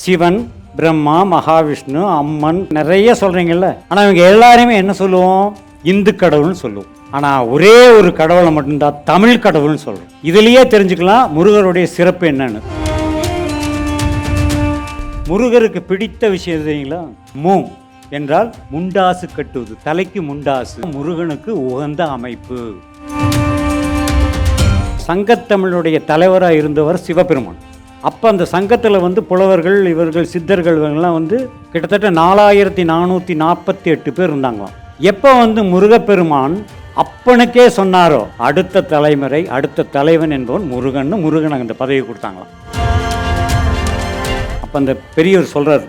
சிவன் பிரம்மா மகாவிஷ்ணு அம்மன் நிறைய சொல்கிறீங்கல்ல ஆனால் இவங்க எல்லாருமே என்ன சொல்லுவோம்? இந்து கடவுள்னு சொல்லுவோம். ஆனால் ஒரே ஒரு கடவுளை மட்டும்தான் தமிழ் கடவுள்னு சொல்கிறோம் இதுலேயே தெரிஞ்சுக்கலாம் முருகருடைய சிறப்பு என்னன்னு. முருகருக்கு பிடித்த விஷயம் தெரியுங்களா? மூ என்றால் முண்டாசு கட்டுவது தலைக்கு முண்டாசு முருகனுக்கு உகந்த அமைப்பு. சங்கத்தமிழுடைய தலைவராக இருந்தவர் சிவபெருமான். அப்போ அந்த சங்கத்தில் வந்து புலவர்கள் இவர்கள் சித்தர்கள் இவங்கெல்லாம் வந்து கிட்டத்தட்ட நாலாயிரத்தி நானூற்றி நாற்பத்தி எட்டு பேர் இருந்தாங்களாம். எப்போ வந்து முருகப்பெருமான் அப்பனுக்கே சொன்னாரோ அடுத்த தலைமுறை அடுத்த தலைவன் என்பவன் முருகன்னு முருகன் அந்த பதவி கொடுத்தாங்களாம். அப்போ அந்த பெரியவர் சொல்றார்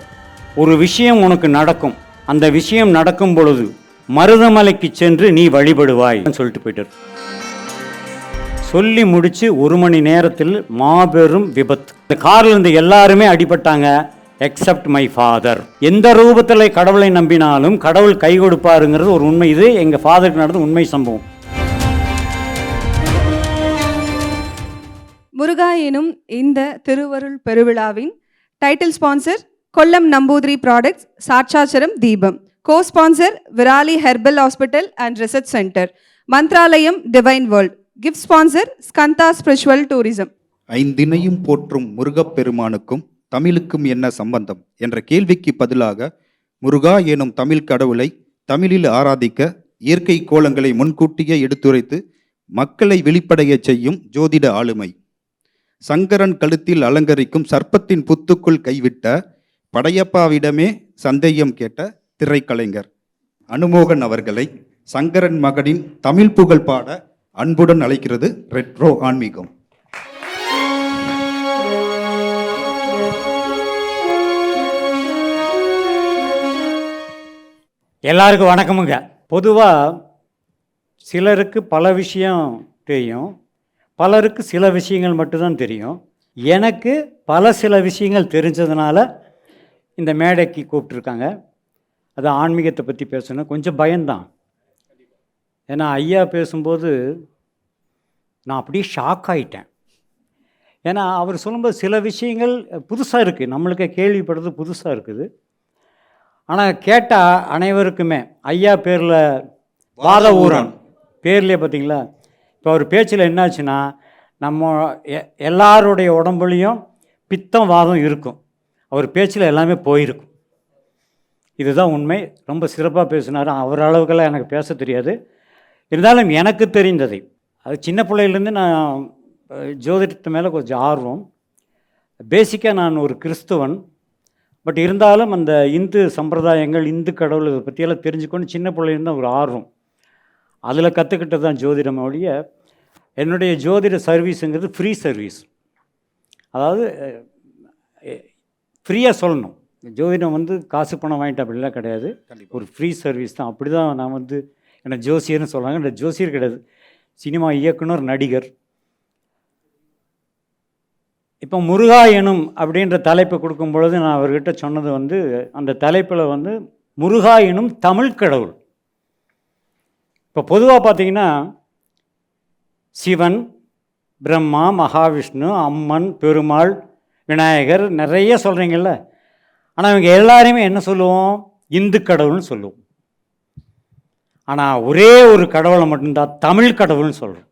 ஒரு விஷயம் உனக்கு நடக்கும். அந்த விஷயம் நடக்கும் பொழுது மருதமலைக்கு சென்று நீ வழிபடுவாய் சொல்லிட்டு போயிட்டார். சொல்லி முடிச்சு ஒரு மணி நேரத்தில் மாபெரும் விபத்து. இந்த கார்ல இருந்து எல்லாருமே அடிபட்டாங்க எக்ஸப்ட் மை ஃபாதர் எந்த ரூபத்தில் கடவுளை நம்பினாலும் கடவுள் கை கொடுப்பாருங்கிறது ஒரு உண்மை. இது எங்கள் ஃபாதருக்கு நடந்த உண்மை சம்பவம். முருகா எனும் இந்த திருவருள் பெருவிழாவின் title sponsor Kollam Namboothiri products சாட்சாச்சரம் தீபம். Co sponsor Virali herbal hospital and research centre Mantralayam divine world gift sponsor Skanda spiritual tourism ஐந்தினையும் போற்றும் முருகப்பெருமானுக்கும் தமிழுக்கும் என்ன சம்பந்தம்? என்ற கேள்விக்கு பதிலாக முருகா எனும் தமிழ் கடவுளை தமிழில் ஆராதிக்க இயற்கை கோலங்களை முன்கூட்டியே எடுத்துரைத்து மக்களை வெளிப்படையச் செய்யும் ஜோதிட ஆளுமை. சங்கரன் கழுத்தில் அலங்கரிக்கும் சர்ப்பத்தின் புத்துக்குள் கைவிட்ட படையப்பாவிடமே சந்தேகம் கேட்ட திரைக்கலைஞர். அனுமோகன் அவர்களை சங்கரன் மகனின் தமிழ் புகழ் பாட அன்புடன் அழைக்கிறது ரெட்ரோ ஆன்மீகம். எல்லாருக்கும் வணக்கமுங்க. பொதுவாக சிலருக்கு பல விஷயம் தெரியும். பலருக்கு சில விஷயங்கள் மட்டும்தான் தெரியும். எனக்கு பல சில விஷயங்கள் தெரிஞ்சதுனால இந்த மேடைக்கு கூப்பிட்ருக்காங்க அது ஆன்மீகத்தை பற்றி பேசணும். கொஞ்சம் பயம்தான். ஏன்னா ஐயா பேசும்போது நான் அப்படியே ஷாக் ஆயிட்டேன். ஏன்னா அவர் சொல்லும்போது சில விஷயங்கள் புதுசாக இருக்குது நம்மளுக்கு கேள்விப்படுறது புதுசாக இருக்குது. ஆனால் கேட்டால் அனைவருக்குமே ஐயா பேரில் வாத ஊரன் பேர்லேயே பார்த்தீங்களா இப்போ அவர் பேச்சில் என்னாச்சுன்னா நம்ம எ- எல்லாருடைய உடம்புலையும் பித்தம் வாதம் இருக்கும். அவர் பேச்சில் எல்லாமே போயிருக்கும். இதுதான் உண்மை. ரொம்ப சிறப்பாக பேசினார். அவர் அளவுக்கெல்லாம் எனக்கு பேச தெரியாது. இருந்தாலும் எனக்கு தெரிந்ததை. அது சின்ன பிள்ளையிலேருந்து நான் ஜோதிடத்து மேலே கொஞ்சம் ஆர்வம். பேசிக்காக நான் ஒரு கிறிஸ்துவன். பட் இருந்தாலும் அந்த இந்து சம்பிரதாயங்கள் இந்து கடவுள் இதை பற்றியெல்லாம் தெரிஞ்சுக்கொண்டு சின்ன பிள்ளையிருந்து ஒரு ஆர்வம். அதில் கற்றுக்கிட்டது தான் ஜோதிடம் ஒழிய என்னுடைய ஜோதிட சர்வீஸுங்கிறது ஃப்ரீ சர்வீஸ் அதாவது ஃப்ரீயாக சொல்லணும். ஜோதிடம் வந்து காசு பணம் வாங்கிட்டு அப்படிலாம் கிடையாது. ஒரு ஃப்ரீ சர்வீஸ் தான். அப்படி தான் நான் வந்து என்னை ஜோசியர்னு சொல்கிறாங்க இந்த ஜோசியர் கிடையாது. சினிமா இயக்குனர் நடிகர். இப்போ முருகா எனும் அப்படின்ற தலைப்பு கொடுக்கும் பொழுது நான் அவர்கிட்ட சொன்னது வந்து அந்த தலைப்பில் வந்து முருகா எனும் தமிழ் கடவுள். இப்போ பொதுவாக பார்த்தீங்கன்னா சிவன் பிரம்மா மகாவிஷ்ணு அம்மன் பெருமாள் விநாயகர் நிறைய சொல்கிறீங்கல்ல ஆனால் இவங்க எல்லாரையுமே என்ன சொல்லுவோம்? இந்து கடவுள்னு சொல்லுவோம். ஆனால் ஒரே ஒரு கடவுளை மட்டும்தான் தமிழ் கடவுள்னு சொல்கிறோம்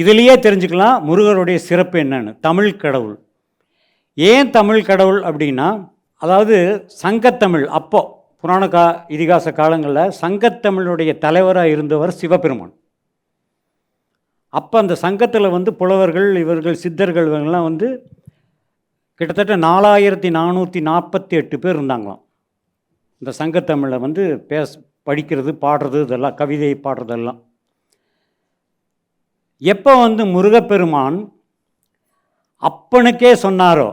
இதுலேயே தெரிஞ்சுக்கலாம் முருகருடைய சிறப்பு என்னன்னு. தமிழ் கடவுள். ஏன் தமிழ் கடவுள் அப்படின்னா அதாவது சங்கத்தமிழ் அப்போ புராண கா இதிகாச காலங்களில் சங்கத்தமிழுடைய தலைவராக இருந்தவர் சிவபெருமான். அப்போ அந்த சங்கத்தில் வந்து புலவர்கள் இவர்கள் சித்தர்கள் இவங்கெல்லாம் வந்து கிட்டத்தட்ட நாலாயிரத்தி நானூற்றி நாற்பத்தி எட்டு பேர் இருந்தாங்களாம். இந்த சங்கத்தமிழை வந்து பேச படிக்கிறது பாடுறது இதெல்லாம் கவிதை பாடுறதெல்லாம். எப்போ வந்து முருகப்பெருமான் அப்பனுக்கே சொன்னாரோ?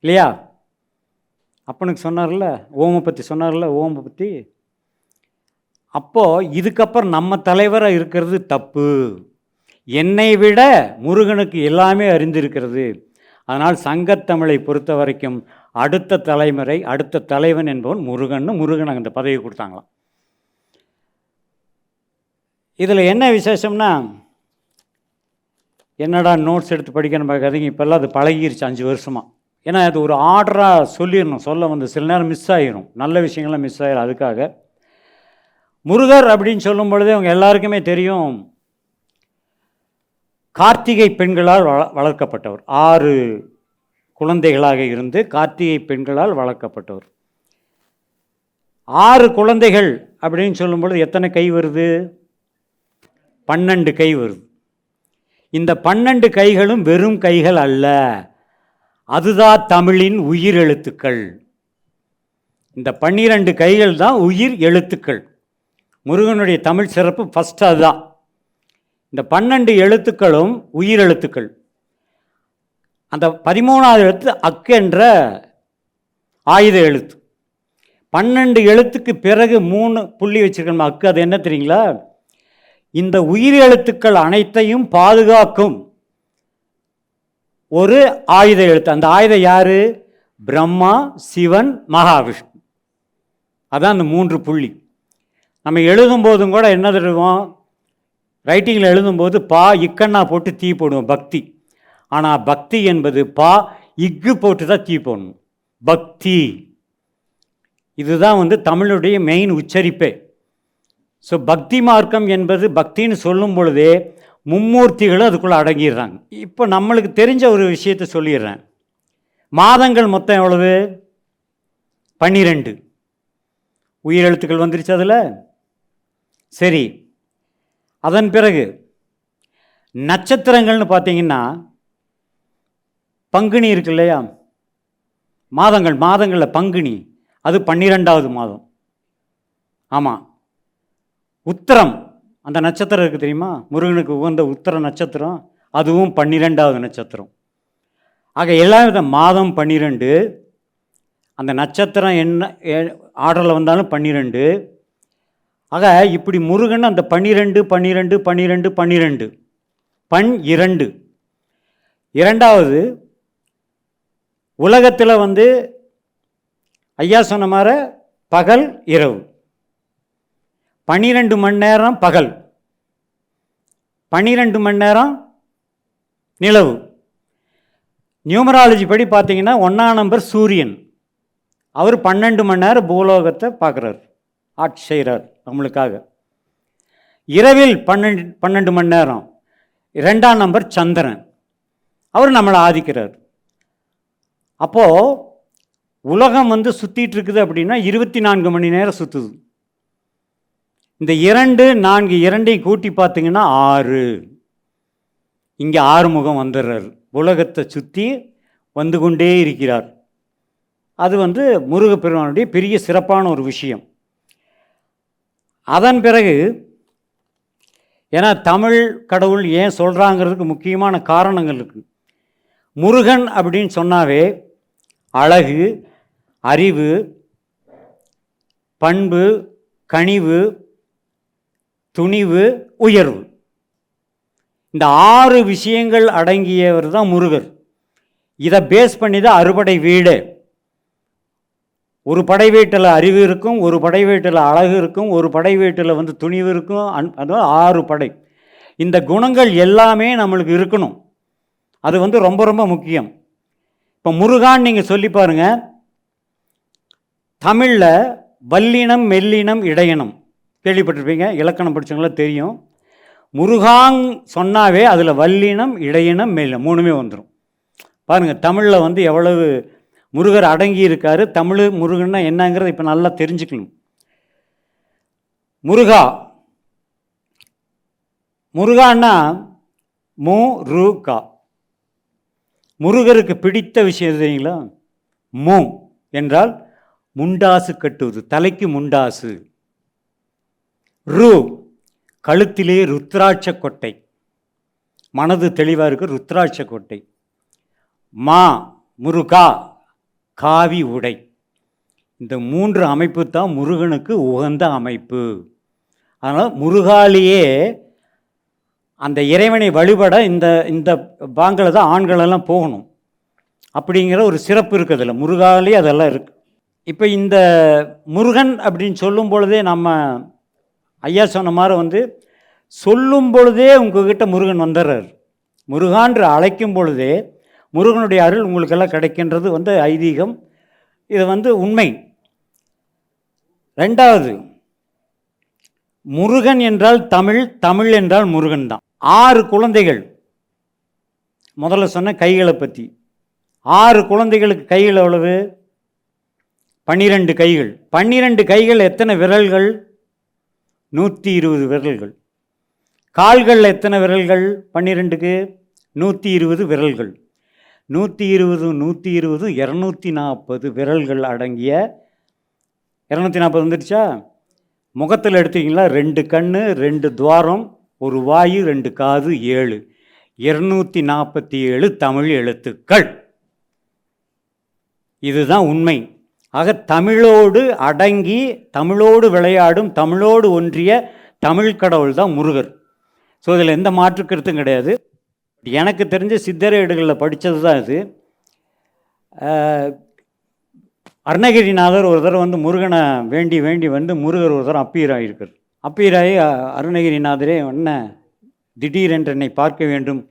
இல்லையா? அப்பனுக்கு சொன்னார்ல ஓமை பற்றி சொன்னார்ல ஓமை பற்றி அப்போது இதுக்கப்புறம் நம்ம தலைவராக இருக்கிறது தப்பு. என்னை விட முருகனுக்கு எல்லாமே அறிந்திருக்கிறது. அதனால் சங்கத்தமிழை பொறுத்த வரைக்கும் அடுத்த தலைமுறை அடுத்த தலைவன் என்பவன் முருகன்னு முருகன் அந்த பதவி கொடுத்தாங்களாம். இதில் என்ன விசேஷம்னா என்னடா நோட்ஸ் எடுத்து படிக்கணும் பார்க்காதீங்க இப்போல்லாம் அது பழகிருச்சு அஞ்சு வருஷமாக ஏன்னா அது ஒரு ஆர்டராக சொல்லிடணும் சொல்ல வந்து சில நேரம் மிஸ் ஆகிரும் நல்ல விஷயங்கள்லாம் மிஸ் ஆகிரும் அதுக்காக. முருகர் அப்படின்னு சொல்லும் பொழுதே அவங்க எல்லாருக்குமே தெரியும் கார்த்திகை பெண்களால் வள வளர்க்கப்பட்டவர். ஆறு குழந்தைகளாக இருந்து கார்த்திகை பெண்களால் வளர்க்கப்பட்டவர். ஆறு குழந்தைகள் அப்படின்னு சொல்லும்பொழுது எத்தனை கை வருது? பன்னெண்டு கை வருது இந்த பன்னெண்டு கைகளும் வெறும் கைகள் அல்ல. அதுதான் தமிழின் உயிர் எழுத்துக்கள். இந்த பன்னிரண்டு கைகள் தான் உயிர் எழுத்துக்கள். முருகனுடைய தமிழ் சிறப்பு ஃபஸ்ட் அதுதான். இந்த பன்னெண்டு எழுத்துக்களும் உயிர் எழுத்துக்கள். அந்த பதிமூணாவது எழுத்து அக்கு என்ற ஆயுத எழுத்து. பன்னெண்டு எழுத்துக்கு பிறகு மூணு புள்ளி வச்சுருக்கணும்? அக்கு அது என்ன தெரியுங்களா? இந்த உயிர் எழுத்துக்கள் அனைத்தையும் பாதுகாக்கும் ஒரு ஆயுத எழுத்து. அந்த ஆயுதம் யார்? பிரம்மா சிவன் மகாவிஷ்ணு. அதான் அந்த மூன்று புள்ளி. நம்ம எழுதும்போதும் கூட என்ன தருவோம்? ரைட்டிங்கில் எழுதும்போது பா இக்கண்ணா போட்டு தீ போடுவோம் பக்தி. ஆனால் பக்தி என்பது பா இக்கு போட்டு தான் தீ போடணும். பக்தி. இதுதான் வந்து தமிழுடைய மெயின் உச்சரிப்பே. ஸோ பக்தி மார்க்கம் என்பது பக்தின்னு சொல்லும் பொழுதே மும்மூர்த்திகளும் அதுக்குள்ளே அடங்கிடுறாங்க. இப்போ நம்மளுக்கு தெரிஞ்ச ஒரு விஷயத்தை சொல்லிடுறேன். மாதங்கள் மொத்தம் எவ்வளவு? பன்னிரெண்டு. உயிரெழுத்துக்கள் வந்துருச்சு அதில்? சரி. அதன் பிறகு நட்சத்திரங்கள்னு பார்த்தீங்கன்னா பங்குனி இருக்கு இல்லையா? மாதங்கள் மாதங்களில் பங்குனி. அது பன்னிரெண்டாவது மாதம். ஆமாம் உத்திரம். அந்த நட்சத்திரம் இருக்குது தெரியுமா? முருகனுக்கு உகந்த உத்திர நட்சத்திரம். அதுவும் பன்னிரெண்டாவது நட்சத்திரம். ஆக எல்லா வித மாதம் பன்னிரெண்டு. அந்த நட்சத்திரம் என்ன ஆர்டரில் வந்தாலும் பன்னிரெண்டு. ஆக இப்படி முருகன் அந்த பன்னிரெண்டு பன்னிரெண்டு பன்னிரெண்டு பன்னிரெண்டு. பன் இரண்டு இரண்டாவது உலகத்தில் வந்து ஐயா சொன்ன மாதிரி பகல் இரவு. பன்னிரெண்டு மணி நேரம் பகல். பன்னிரெண்டு மணி நேரம் நிலவு. நியூமராலஜி படி பார்த்தீங்கன்னா ஒன்றாம் நம்பர் சூரியன். அவர் பன்னெண்டு மணி நேரம் பூலோகத்தை பார்க்குறாரு ஆட்சி செய்கிறார் நம்மளுக்காக. இரவில் பன்னெண்டு பன்னெண்டு மணி நேரம். ரெண்டாம் நம்பர் சந்திரன். அவர் நம்மளை ஆதிக்கிறார். அப்போது உலகம் வந்து சுற்றிட்டு இருக்குது அப்படின்னா இருபத்தி நான்கு மணி நேரம் சுற்றுது இந்த இரண்டு நான்கு இரண்டையும் கூட்டி பார்த்தீங்கன்னா ஆறு. இங்கே ஆறுமுகம் வந்துடுறார். உலகத்தை சுற்றி வந்து கொண்டே இருக்கிறார். அது வந்து முருகப்பெருமானுடைய பெரிய சிறப்பான ஒரு விஷயம். அதன் பிறகு ஏன்னா தமிழ் கடவுள் ஏன் சொல்கிறாங்கிறதுக்கு முக்கியமான காரணங்கள் இருக்குது முருகன் அப்படின்னு சொன்னாவே அழகு அறிவு பண்பு கனிவு துணிவு உயர்வு. இந்த ஆறு விஷயங்கள் அடங்கியவர் தான் முருகர். இதை பேஸ் பண்ணி தான் அறுபடை வீடு. ஒரு படை வீட்டில் அறிவு இருக்கும் ஒரு படை வீட்டில் அழகு இருக்கும் ஒரு படை வீட்டில் வந்து துணிவு இருக்கும் அன் அதாவது ஆறு படை. இந்த குணங்கள் எல்லாமே நம்மளுக்கு இருக்கணும். அது வந்து ரொம்ப ரொம்ப முக்கியம். இப்போ முருகான் நீங்கள் சொல்லி பாருங்கள் தமிழில் வல்லினம் மெல்லினம் இடையினம் கேள்விப்பட்டிருப்பீங்க? இலக்கணம் படித்தவங்களாம் தெரியும். முருகாங் சொன்னாவே அதில் வல்லினம் இடையினம் மெல்லினம் மூணுமே வந்துடும் பாருங்கள் தமிழில் வந்து எவ்வளவு முருகர் அடங்கி இருக்கார் தமிழ் முருகன்னா என்னங்கிறத இப்போ நல்லா தெரிஞ்சுக்கணும். முருகா. முருகான்னா மு ரு கா. முருகருக்கு பிடித்த விஷயம் தெரியுங்களா? மு என்றால் முண்டாசு கட்டுவது தலைக்கு முண்டாசு. ரு கழுத்திலே ருத்ராட்ச கொட்டை. மனது தெளிவாக இருக்கு ருத்ராட்ச கொட்டை. மா முருகா காவி உடை. இந்த மூன்று அமைப்பு தான் முருகனுக்கு உகந்த அமைப்பு. அதனால் முருகாலேயே அந்த இறைவனை வழிபட இந்த இந்த பாங்கில் தான் ஆண்களெல்லாம் போகணும். அப்படிங்கிற ஒரு சிறப்பு இருக்குது அதில். முருகாலே அதெல்லாம் இருக்குது இப்போ இந்த முருகன் அப்படின்னு சொல்லும் பொழுதே நம்ம ஐயா சொன்ன மாதிரி வந்து சொல்லும் பொழுதே உங்ககிட்ட முருகன் வந்துடுறார் முருகான்று அழைக்கும் பொழுதே முருகனுடைய அருள் உங்களுக்கெல்லாம் கிடைக்கின்றது வந்து ஐதீகம். இது வந்து உண்மை. ரெண்டாவது முருகன் என்றால் தமிழ் தமிழ் என்றால் முருகன் தான் ஆறு குழந்தைகள். முதல்ல சொன்ன கைகளை பற்றி ஆறு குழந்தைகளுக்கு கைகள் எவ்வளவு? பன்னிரெண்டு கைகள். பன்னிரெண்டு கைகள் எத்தனை விரல்கள்? நூற்றி இருபது விரல்கள். கால்கள் எத்தனை விரல்கள்? பன்னிரெண்டுக்கு நூற்றி இருபது விரல்கள். நூற்றி இருபது நூற்றி இருபது இரநூத்தி நாற்பது விரல்கள் அடங்கிய. இரநூத்தி நாற்பது வந்துடுச்சா? முகத்தில் எடுத்தீங்களா? ரெண்டு கண் ரெண்டு துவாரம். ஒரு வாயு ரெண்டு காது ஏழு. இருநூத்தி நாற்பத்தி ஏழு தமிழ் எழுத்துக்கள். இதுதான் உண்மை. ஆக தமிழோடு அடங்கி தமிழோடு விளையாடும் தமிழோடு ஒன்றிய தமிழ் கடவுள் தான் முருகர். ஸோ இதில் எந்த மாற்று கருத்தும் கிடையாது. எனக்கு தெரிஞ்ச சித்தரேடுகளில் படித்தது தான் இது அருணகிரிநாதர் ஒரு தடவை வந்து முருகனை வேண்டி வேண்டி வந்து முருகர் ஒரு அப்பீர் அப்பீராயிருக்கார் அப்பீராயி அருணகிரிநாதரே என்ன திடீரென்று என்னை பார்க்க வேண்டும்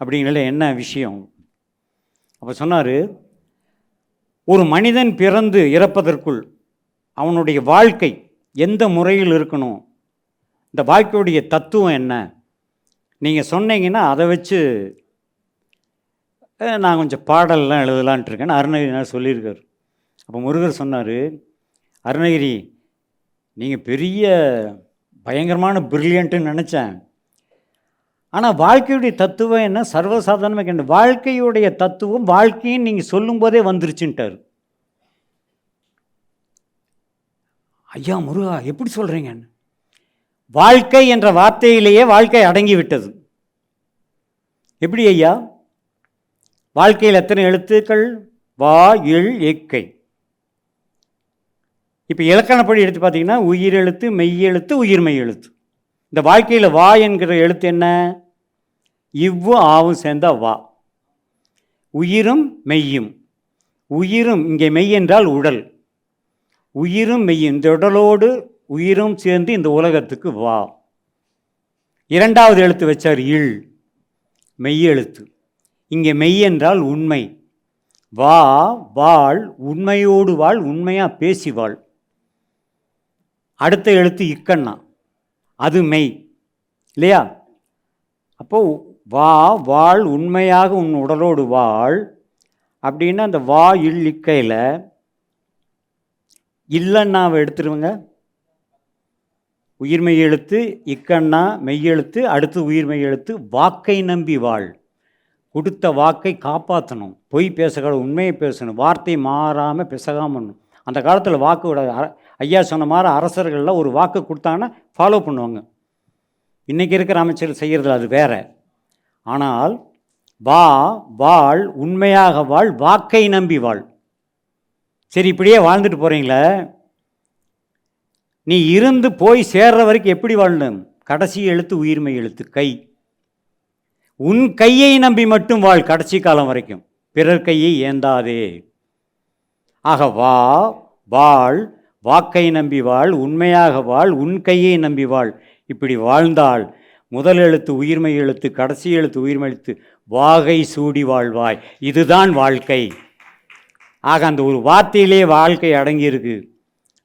அப்படிங்கிறதுல என்ன விஷயம்? அப்போ சொன்னார் ஒரு மனிதன் பிறந்து இறப்பதற்குள் அவனுடைய வாழ்க்கை எந்த முறையில் இருக்கணும்? இந்த வாழ்க்கையுடைய தத்துவம் என்ன? நீங்கள் சொன்னீங்கன்னா அதை வச்சு நான் கொஞ்சம் பாடல்லாம் எழுதலான்ட்டு இருக்கேன்னு அருணகிரிநாதர் சொல்லியிருக்கார். அப்போ முருகர் சொன்னார் அருணகிரி நீங்கள் பெரிய பயங்கரமான பிரில்லியண்ட்டுன்னு நினச்சேன். ஆனால் வாழ்க்கையுடைய தத்துவம் என்ன? சர்வசாதாரணமாக கேட்டு வாழ்க்கையுடைய தத்துவம் வாழ்க்கையும் நீங்கள் சொல்லும்போதே வந்துருச்சுன்ட்டார். ஐயா முருகா எப்படி சொல்கிறீங்க வாழ்க்கை என்ற வார்த்தையிலேயே வாழ்க்கை அடங்கி விட்டது எப்படி ஐயா? வாழ்க்கையில் எத்தனை எழுத்துக்கள்? வா இல் எக்கை இப்போ இலக்கணப்படி எடுத்து பார்த்தீங்கன்னா உயிரெழுத்து மெய்யெழுத்து உயிர்மெய் எழுத்து இந்த வாழ்க்கையில் வா என்கிற எழுத்து என்ன? இவ்வு ஆவும் சேர்ந்தா வா. உயிரும் மெய்யும். உயிரும் இங்கே மெய் என்றால் உடல். உயிரும் மெய்யும். இந்த உடலோடு உயிரும் சேர்ந்து இந்த உலகத்துக்கு வா. இரண்டாவது எழுத்து வச்சார் இல். மெய் எழுத்து இங்கே மெய் என்றால் உண்மை. வா வாழ் உண்மையோடு வாழ் உண்மையாக பேசி வாழ். அடுத்த எழுத்து இக்கண்ணா. அது மெய். இல்லையா? அப்போ வா வாழ் உண்மையாக உன் உடலோடு வாழ் அப்படின்னா அந்த வா இல் இக்கையில் இல்லைன்னாவை எடுத்துருவங்க. உயிர்மெய் எழுத்து இக்கண்ணா மெய்யெழுத்து அடுத்து உயிர்மெய் எழுத்து வாக்கை நம்பி வாழ். கொடுத்த வாக்கை காப்பாற்றணும் பொய் பேசக்கூடாது உண்மையை பேசணும். வார்த்தை மாறாமல் பிசகாம அந்த காலத்தில் வாக்கு விட ஐயா சொன்ன மாதிரி அரசர்கள்லாம் ஒரு வாக்கு கொடுத்தாங்கன்னா ஃபாலோ பண்ணுவாங்க. இன்றைக்கி இருக்கிற அமைச்சர் செய்கிறது அது வேற. ஆனால் வா வாழ் உண்மையாக வாழ் வாக்கை நம்பி வாழ். சரி இப்படியே வாழ்ந்துட்டு போகிறீங்களே நீ இருந்து போய் சேர்ற வரைக்கும் எப்படி வாழணும்? கடைசி எழுத்து உயிர்மை எழுத்து கை. உன் கையை நம்பி மட்டும் வாழ் கடைசி காலம் வரைக்கும். பிறர் கையை ஏந்தாதே. ஆக வா வாழ் வாக்கை நம்பி வாழ் உண்மையாக வாழ் உன் கையை நம்பி வாழ். இப்படி வாழ்ந்தால் முதல் எழுத்து உயிர்மை எழுத்து கடைசி எழுத்து உயிர்மை எழுத்து வாகை சூடி வாழ்வாய். இதுதான் வாழ்க்கை. ஆக அந்த ஒரு வார்த்தையிலே வாழ்க்கை அடங்கியிருக்கு.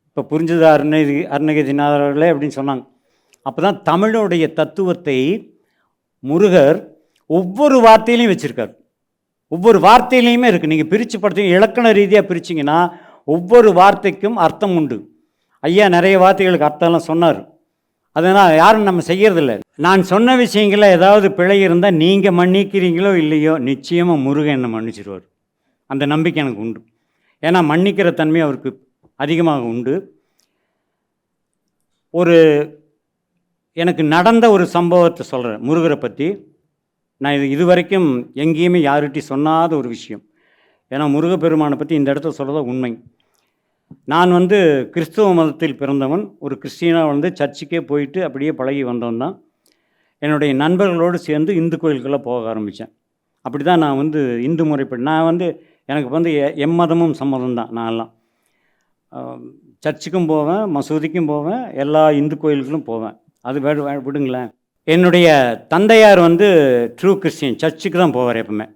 இப்போ புரிஞ்சுதா அருணகிரி அருணகிரிநாதர் அப்படின்னு சொன்னாங்க. அப்போ தான் தமிழுடைய தத்துவத்தை முருகர் ஒவ்வொரு வார்த்தையிலையும் வச்சுருக்கார். ஒவ்வொரு வார்த்தையிலையுமே இருக்குது நீங்கள் பிரித்து படுத்தீங்க இலக்கண ரீதியாக பிரிச்சிங்கன்னா ஒவ்வொரு வார்த்தைக்கும் அர்த்தம் உண்டு. ஐயா நிறைய வார்த்தைகளுக்கு அர்த்தம்லாம் சொன்னார். அதனால் யாரும் நம்ம செய்யறதில்ல. நான் சொன்ன விஷயங்களில் ஏதாவது பிழை இருந்தால் நீங்கள் மன்னிக்கிறீங்களோ இல்லையோ நிச்சயமாக முருகன் என்னை மன்னிச்சிடுவார் அந்த நம்பிக்கை எனக்கு உண்டு. ஏன்னா மன்னிக்கிற தன்மை அவருக்கு அதிகமாக உண்டு. ஒரு எனக்கு நடந்த ஒரு சம்பவத்தை சொல்கிறேன். முருகரை பற்றி. நான் இது இதுவரைக்கும் எங்கேயுமே யார்கிட்டையும் சொன்னாத ஒரு விஷயம். ஏன்னா முருகப்பெருமானை பற்றி இந்த இடத்துல சொல்கிறத உண்மை. நான் வந்து கிறிஸ்துவ மதத்தில் பிறந்தவன் ஒரு கிறிஸ்டியனாக வந்து சர்ச்சுக்கே போயிட்டு அப்படியே பழகி வந்தவன் தான். என்னுடைய நண்பர்களோடு சேர்ந்து இந்து கோயிலுக்கெல்லாம் போக ஆரம்பித்தேன் அப்படி தான் நான் வந்து இந்து முறைப்படி நான் வந்து எனக்கு வந்து எ- எம்மதமும் சம்மதம் தான் நான்லாம் சர்ச்சுக்கும் போவேன் மசூதிக்கும் போவேன் எல்லா இந்து கோயிலுக்கும் போவேன். அது வே வே- விடுங்களேன். என்னுடைய தந்தையார் வந்து ட்ரூ கிறிஸ்டியன் சர்ச்சுக்கு தான் போவார் எப்பவுமே.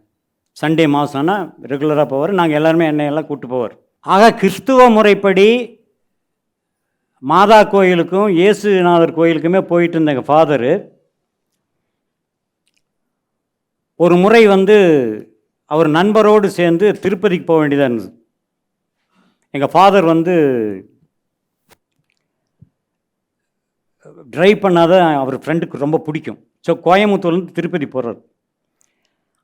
சண்டே மாதம்னா ரெகுலராக போவார். நாங்கள் எல்லாருமே என்னையெல்லாம் கூப்பிட்டு போவார். ஆக கிறிஸ்துவ முறைப்படி மாதா கோயிலுக்கும் இயேசுநாதர் கோயிலுக்குமே போயிட்டு இருந்தேங்க எங்கள் ஃபாதரு. ஒரு முறை வந்து அவர் நண்பரோடு சேர்ந்து திருப்பதிக்கு போக வேண்டியதாக இருந்தது. எங்கள் ஃபாதர் வந்து ட்ரைவ் பண்ணாத அவர் ஃப்ரெண்டுக்கு ரொம்ப பிடிக்கும். ஸோ கோயம்புத்தூர்லேருந்து திருப்பதி போகிறார்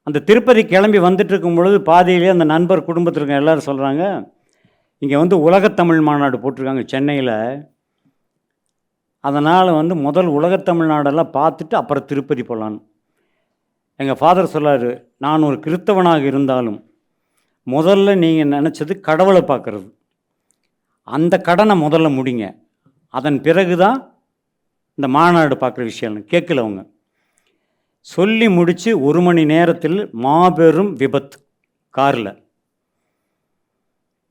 அந்த திருப்பதி கிளம்பி வந்துட்டு இருக்கும் பொழுது பாதியிலே அந்த நண்பர் குடும்பத்தில் இருக்க எல்லோரும் சொல்கிறாங்க இங்கே வந்து உலகத்தமிழ் மாநாடு போட்டிருக்காங்க சென்னையில். அதனால் வந்து முதல் உலகத்தமிழ் நாடெல்லாம் பார்த்துட்டு அப்புறம் திருப்பதி போகலான்னு எங்கள் ஃபாதர் சொல்லாரு நான் ஒரு கிறித்தவனாக இருந்தாலும் முதல்ல நீங்கள் நினச்சது கடவுளை பார்க்குறது. அந்த கடனை முதல்ல முடிங்க. அதன் பிறகு தான் இந்த மாநாடு பார்க்குற விஷயம்னு. கேட்கல அவங்க. சொல்லி முடித்து ஒரு மணி நேரத்தில் மாபெரும் விபத்து காரில்.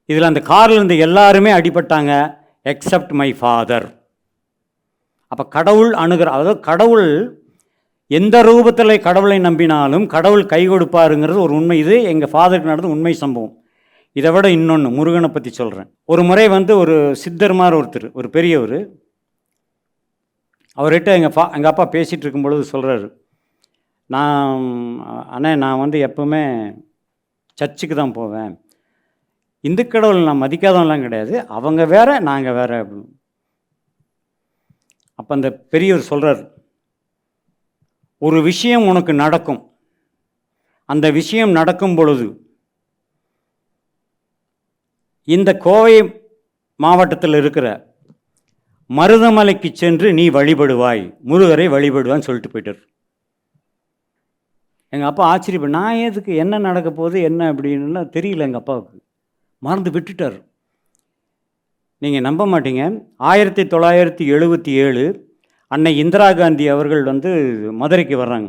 இதில் அந்த காரில் இருந்த எல்லாருமே அடிபட்டாங்க எக்ஸப்ட் மை ஃபாதர் அப்போ கடவுள் அணுகிற அதாவது கடவுள் எந்த ரூபத்தில் கடவுளை நம்பினாலும் கடவுள் கை கொடுப்பாருங்கிறது ஒரு உண்மை. இது எங்கள் ஃபாதருக்கு நடந்த உண்மை சம்பவம். இதை விட இன்னொன்று முருகனை பற்றி சொல்கிறேன் ஒரு முறை வந்து ஒரு சித்தர் மாதிரி ஒருத்தர் ஒரு பெரியவர் அவர்கிட்ட எங்கள் ஃபா எங்கள் அப்பா பேசிகிட்டு இருக்கும் பொழுது சொல்கிறாரு நான் அண்ணே நான் வந்து எப்பவுமே சர்ச்சுக்கு தான் போவேன். இந்து கடவுள் நான் மதிக்காதவங்களாம் கிடையாது. அவங்க வேற நாங்கள் வேற அப்படின்னு. அப்போ அந்த பெரியவர் சொல்கிறார் ஒரு விஷயம் உனக்கு நடக்கும். அந்த விஷயம் நடக்கும் பொழுது இந்த கோவை மாவட்டத்தில் இருக்கிற மருதமலைக்கு சென்று நீ வழிபடுவாய். முருகரை வழிபடுவான்னு சொல்லிட்டு போயிட்டார். எங்கள் அப்பா ஆச்சரியப்ப நான் எதுக்கு என்ன நடக்க போகுது என்ன அப்படின்னு தெரியல எங்கள் அப்பாவுக்கு. மறந்து விட்டுட்டார். நீங்கள் நம்ப மாட்டீங்க. ஆயிரத்தி தொள்ளாயிரத்தி எழுபத்தி ஏழு அன்னை இந்திரா காந்தி அவர்கள் வந்து மதுரைக்கு வர்றாங்க.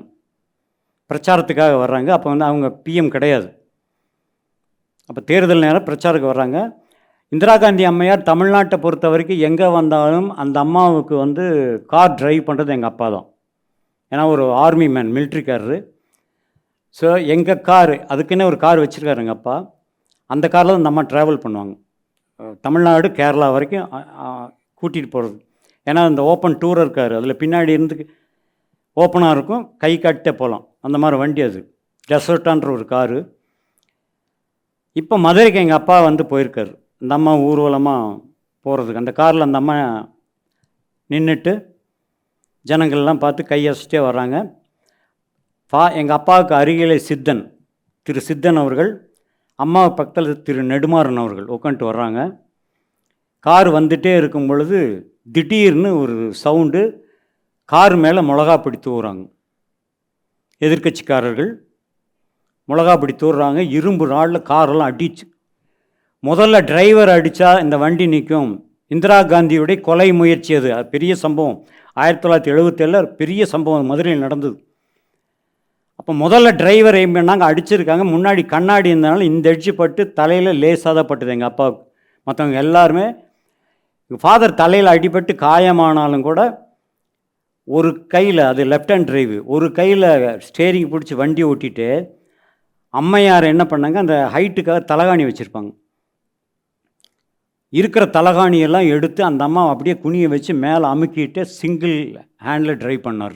பிரச்சாரத்துக்காக வர்றாங்க. அப்போ வந்து அவங்க பிஎம் கிடையாது. அப்போ தேர்தல் நேரம் பிரச்சாரத்துக்கு வர்றாங்க. இந்திரா காந்தி அம்மையார் தமிழ்நாட்டை பொறுத்த வரைக்கும் எங்கே வந்தாலும் அந்த அம்மாவுக்கு வந்து கார் டிரைவ் பண்ணுறது எங்கள் அப்பா தான். ஏன்னா ஒரு ஆர்மி மேன் மிலிட்ரிக்காரரு ஸோ எங்கள் காரு அதுக்குன்னே ஒரு கார் வச்சுருக்காரு எங்கள் அப்பா. அந்த காரில் தான் நம்ம ட்ராவல் பண்ணுவாங்க. தமிழ்நாடு கேரளா வரைக்கும் கூட்டிகிட்டு போகிறது ஏன்னா அந்த ஓப்பன் டூர் இருக்கார். அதில் பின்னாடி இருந்து ஓப்பனாக இருக்கும். கை காட்டிட்டே போகலாம் அந்த மாதிரி வண்டி அது. டெசர்ட்டான்ற ஒரு காரு. இப்போ மதுரைக்கு எங்கள் அப்பா வந்து போயிருக்காரு. இந்த அம்மா ஊர்வலமாக போகிறதுக்கு அந்த காரில் அந்த அம்மா நின்றுட்டு ஜனங்கள்லாம் பார்த்து கையசிட்டே வர்றாங்க. பா எங்கள் அப்பாவுக்கு அருகிலே சித்தன். திரு சித்தன் அவர்கள் அம்மா பக்கத்தில் திரு நெடுமாறன் அவர்கள் உட்காந்துட்டு வர்றாங்க. கார் வந்துட்டே இருக்கும் பொழுது திடீர்னு ஒரு சவுண்டு கார் மேலே மிளகா பிடி தூவுறாங்க. எதிர்க்கட்சிக்காரர்கள் மிளகா பிடி தூடுறாங்க இரும்பு நாளில் காரெல்லாம் அடிச்சு. முதல்ல டிரைவர் அடித்தா இந்த வண்டி நிற்கும் இந்திரா காந்தியுடைய கொலை முயற்சி அது. பெரிய சம்பவம். ஆயிரத்தி தொள்ளாயிரத்தி எழுபத்தேழில் பெரிய சம்பவம். மதுரையில் நடந்தது. அப்போ முதல்ல டிரைவர் எய்ம் பண்ணாங்க அடிச்சிருக்காங்க. முன்னாடி கண்ணாடி இருந்தனால இந்த அடிச்சு பட்டு தலையில் லேசாக தான் பட்டுது எங்கள் அப்பாவுக்கு. மற்றவங்க எல்லாருமே ஃபாதர் தலையில் அடிபட்டு காயமானாலும் கூட ஒரு கையில் அது லெஃப்ட் ஹேண்ட் டிரைவு ஒரு கையில் ஸ்டேரிங் பிடிச்சி வண்டி ஓட்டிட்டு அம்மையார் என்ன பண்ணாங்க அந்த ஹைட்டுக்காக தலகாணி வச்சுருப்பாங்க. இருக்கிற தலகாணியெல்லாம் எடுத்து அந்த அம்மா அப்படியே குனியை வச்சு மேலே அமுக்கிட்டு சிங்கிள் ஹேண்டில் ட்ரைவ் பண்ணார்.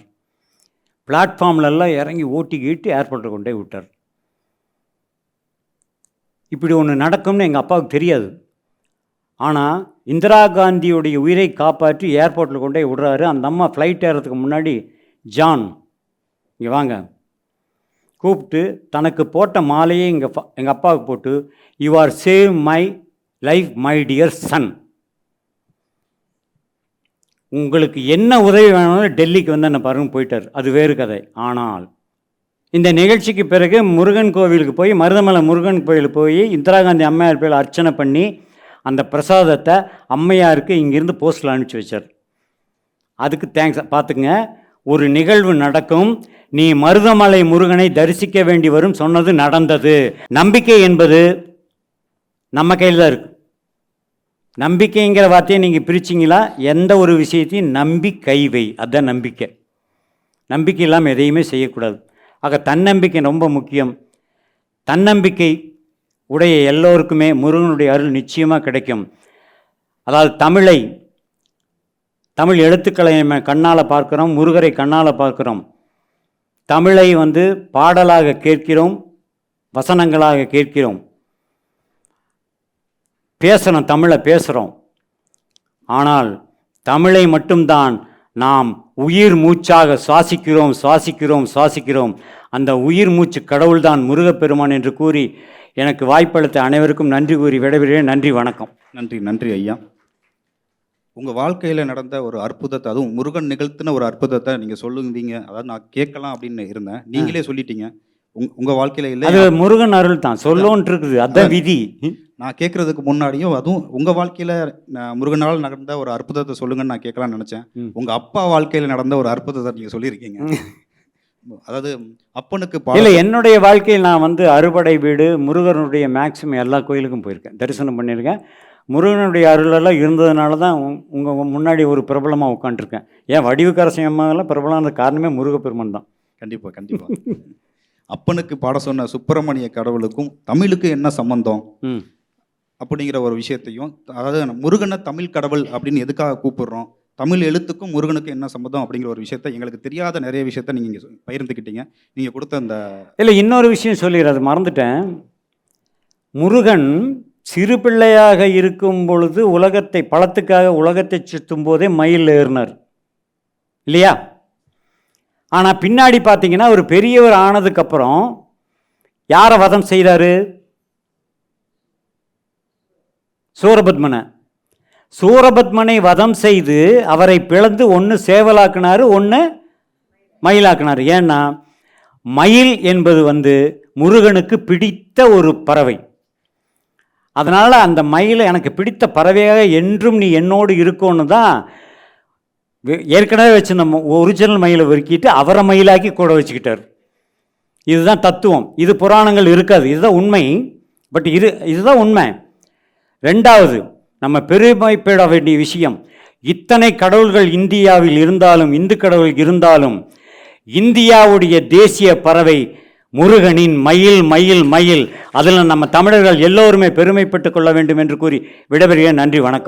பிளாட்ஃபார்ம்லெல்லாம் இறங்கி ஓட்டிக்கிட்டு ஏர்போர்ட்டில் கொண்டு விட்டார். இப்படி ஒன்று நடக்கும்னு எங்கள் அப்பாவுக்கு தெரியாது. ஆனால் இந்திரா காந்தியுடைய உயிரை காப்பாற்றி ஏர்போர்ட்டில் கொண்டு போய் விடுறாரு. அந்த அம்மா ஃப்ளைட் ஏறதுக்கு முன்னாடி ஜான் இங்கே வாங்க. கூப்பிட்டு தனக்கு போட்ட மாலையை எங்கள் எங்கள் அப்பாவுக்கு போட்டு you are save my life my dear son உங்களுக்கு என்ன உதவி வேணும்னு டெல்லிக்கு வந்து என்ன பாருங்க போயிட்டார். அது வேறு கதை. ஆனால் இந்த நிகழ்ச்சிக்கு பிறகு முருகன் கோவிலுக்கு போய் மருதமலை முருகன் கோயிலுக்கு போய் இந்திரா காந்தி அம்மையார் பேர் அர்ச்சனை பண்ணி அந்த பிரசாதத்தை அம்மையாருக்கு இங்கிருந்து போஸ்டில் அனுப்பிச்சி வச்சார். அதுக்கு தேங்க்ஸ் பார்த்துங்க ஒரு நிகழ்வு நடக்கும். நீ மருதமலை முருகனை தரிசிக்க வேண்டி வரும் சொன்னது நடந்தது. நம்பிக்கை என்பது நம்ம கையில் தான் இருக்குது நம்பிக்கைங்கிற வார்த்தையை நீங்கள் பிரிச்சிங்களா? எந்த ஒரு விஷயத்தையும் நம்பி கைவை அதுதான் நம்பிக்கை. நம்பிக்கை இல்லாமல் எதையுமே செய்யக்கூடாது. ஆக தன்னம்பிக்கை ரொம்ப முக்கியம். தன்னம்பிக்கை உடைய எல்லோருக்குமே முருகனுடைய அருள் நிச்சயமாக கிடைக்கும். அதாவது தமிழை தமிழ் எழுத்துக்களை நம்ம கண்ணால் பார்க்குறோம் முருகரை கண்ணால் பார்க்குறோம். தமிழை வந்து பாடலாக கேட்கிறோம் வசனங்களாக கேட்கிறோம். பேசுகிறோம் தமிழை பேசுகிறோம் ஆனால் தமிழை மட்டும்தான் நாம் உயிர் மூச்சாக சுவாசிக்கிறோம் சுவாசிக்கிறோம் சுவாசிக்கிறோம். அந்த உயிர் மூச்சு கடவுள்தான் முருகப்பெருமான் என்று கூறி எனக்கு வாய்ப்பளித்த அனைவருக்கும் நன்றி கூறி விடைபெறுகிறேன். நன்றி வணக்கம். நன்றி நன்றி ஐயா. உங்கள் வாழ்க்கையில் நடந்த ஒரு அற்புதத்தை அதுவும் முருகன் நிகழ்த்தின ஒரு அற்புதத்தை நீங்கள் சொல்லுவீங்க அதாவது நான் கேட்கலாம் அப்படின்னு இருந்தேன். நீங்களே சொல்லிட்டீங்க. உங் உங்கள் வாழ்க்கையில் இல்லை அது முருகன் அருள் தான். சொல்லோன்ட்டு இருக்குது அதான். விதி. நான் கேட்கறதுக்கு முன்னாடியும் அதுவும் உங்கள் வாழ்க்கையில் முருகனால் நடந்த ஒரு அற்புதத்தை சொல்லுங்கன்னு நான் கேட்கலாம்னு நினச்சேன். உங்கள் அப்பா வாழ்க்கையில் நடந்த ஒரு அற்புதத்தை நீங்கள் சொல்லியிருக்கீங்க. அதாவது அப்பனுக்கு இல்லை என்னுடைய வாழ்க்கையில் நான் வந்து அறுபடை வீடு முருகனுடைய மேக்ஸிமம் எல்லா கோயிலுக்கும் போயிருக்கேன். தரிசனம் பண்ணியிருக்கேன். முருகனுடைய அருளெல்லாம் இருந்ததுனால தான் உங்கள் முன்னாடி ஒரு பிரபலமாக உட்காந்துருக்கேன் ஏன் வடிவுக்கரசன் அம்மாவெல்லாம் பிரபலமான காரணமே முருகப்பெருமான் தான். கண்டிப்பாக கண்டிப்பாக அப்பனுக்கு பாட சொன்ன சுப்பிரமணிய கடவுளுக்கும் தமிழுக்கு என்ன சம்பந்தம்? அப்படிங்கிற ஒரு விஷயத்தையும் அதாவது முருகனை தமிழ் கடவுள் அப்படின்னு எதுக்காக கூப்பிடுறோம்? தமிழ் எழுத்துக்கும் முருகனுக்கும் என்ன சம்மந்தம் அப்படிங்கிற ஒரு விஷயத்த எங்களுக்கு தெரியாத நிறைய விஷயத்த நீங்கள் இங்கே பகிர்ந்துக்கிட்டீங்க. நீங்கள் கொடுத்த அந்த இல்லை இன்னொரு விஷயம் சொல்லிடுறது மறந்துட்டேன். முருகன் சிறு பிள்ளையாக இருக்கும் பொழுது உலகத்தை பழத்துக்காக உலகத்தை சுற்றும் போதே மயில் ஏறினார். இல்லையா? ஆனால் பின்னாடி பார்த்தீங்கன்னா ஒரு பெரியவர் ஆனதுக்கப்புறம் யாரை வதம் செய்தாரு? சூரபத்மனை. சூரபத்மனை வதம் செய்து அவரை பிளந்து ஒன்று சேவலாக்குனாரு ஒன்று மயிலாக்குனார். ஏன்னா மயில் என்பது வந்து முருகனுக்கு பிடித்த ஒரு பறவை. அதனால் அந்த மயிலை எனக்கு பிடித்த பறவையாக என்றும் நீ என்னோடு இருக்கோன்னு தான் ஏற்கனவே வச்சிருந்த ஒரிஜினல் மயிலை ஒருக்கிட்டு அவரை மயிலாக்கி கூட வச்சுக்கிட்டார். இதுதான் தத்துவம். இது புராணங்கள் இருக்காது. இதுதான் உண்மை. பட் இது இதுதான் உண்மை. ரெண்டாவது நம்ம பெருமைப்பட வேண்டிய விஷயம் இத்தனை கடவுள்கள் இந்தியாவில் இருந்தாலும் இந்து கடவுள் இருந்தாலும் இந்தியாவுடைய தேசிய பறவை முருகனின் மயில் மயில் மயில். அதில் நம்ம தமிழர்கள் எல்லோருமே பெருமைப்பட்டு கொள்ள வேண்டும் என்று கூறி விடைபெறுகிறேன். நன்றி வணக்கம்.